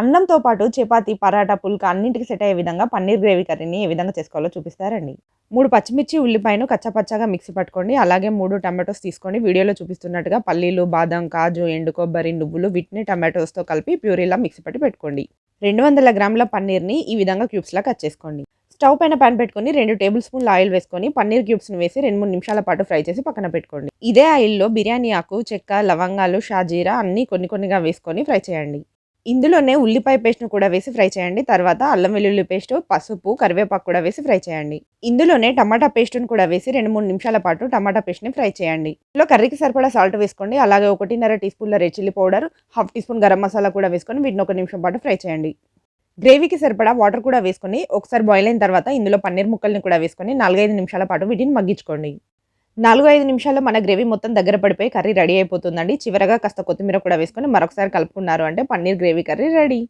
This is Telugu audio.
అన్నంతో పాటు చపాతీ పరాటా పుల్కా అన్నింటికి సెట్ అయ్యే విధంగా పన్నీర్ గ్రేవీ కర్రీని ఏ విధంగా చేసుకోవాలో చూపిస్తారండి. మూడు పచ్చిమిర్చి ఉల్లిపాయను కచ్చపచ్చగా మిక్సీ పట్టుకోండి. అలాగే మూడు టమాటోస్ తీసుకొని వీడియోలో చూపిస్తున్నట్టుగా పల్లీలు బాదం కాజు ఎండు కొబ్బరి నువ్వులు వీటిని టమాటోస్తో కలిపి ప్యూరీలా మిక్సీ పట్టి పెట్టుకోండి. రెండు వందల గ్రాముల పన్నీర్ని ఈ విధంగా క్యూబ్స్లా కట్ చేసుకోండి. స్టవ్ పైన పాన్ పెట్టుకొని రెండు టేబుల్ స్పూన్ల ఆయిల్ వేసుకొని పన్నీర్ క్యూబ్స్ని వేసి రెండు మూడు నిమిషాల పాటు ఫ్రై చేసి పక్కన పెట్టుకోండి. ఇదే ఆయిల్లో బిర్యానీ ఆకు చెక్క లవంగాలు షాజీరా అన్నీ కొన్ని కొన్నిగా వేసుకొని ఫ్రై చేయండి. ఇందులోనే ఉల్లిపాయ పేస్ట్ను కూడా వేసి ఫ్రై చేయండి. తర్వాత అల్లం వెల్లుల్లి పేస్ట్ పసుపు కరివేపాకు కూడా వేసి ఫ్రై చేయండి. ఇందులోనే టమాటా పేస్ట్ను కూడా వేసి రెండు మూడు నిమిషాల పాటు టమాటా పేస్ట్ని ఫ్రై చేయండి. ఇందులో కర్రీకి సరిపడా సాల్ట్ వేసుకోండి. అలాగే ఒకటిన్నర టీ స్పూన్ల red chilli powder half teaspoon garam masala కూడా వేసుకొని వీటిని ఒక నిమిషం పాటు ఫ్రై చేయండి. గ్రేవీకి సరిపడా వాటర్ కూడా వేసుకొని ఒకసారి బాయిల్ అయిన తర్వాత ఇందులో పన్నీర్ ముక్కల్ని కూడా వేసుకొని నాలుగైదు నిమిషాల పాటు వీటిని మగ్గించుకోండి. నాలుగు ఐదు నిమిషాల్లో మన గ్రేవీ మొత్తం దగ్గర పడిపోయి కర్రీ రెడీ అయిపోతుందండి. చివరగా కాస్త కొత్తిమీర కూడా వేసుకొని మరొకసారి కలుపుకున్నారు అంటే పన్నీర్ గ్రేవీ కర్రీ రెడీ.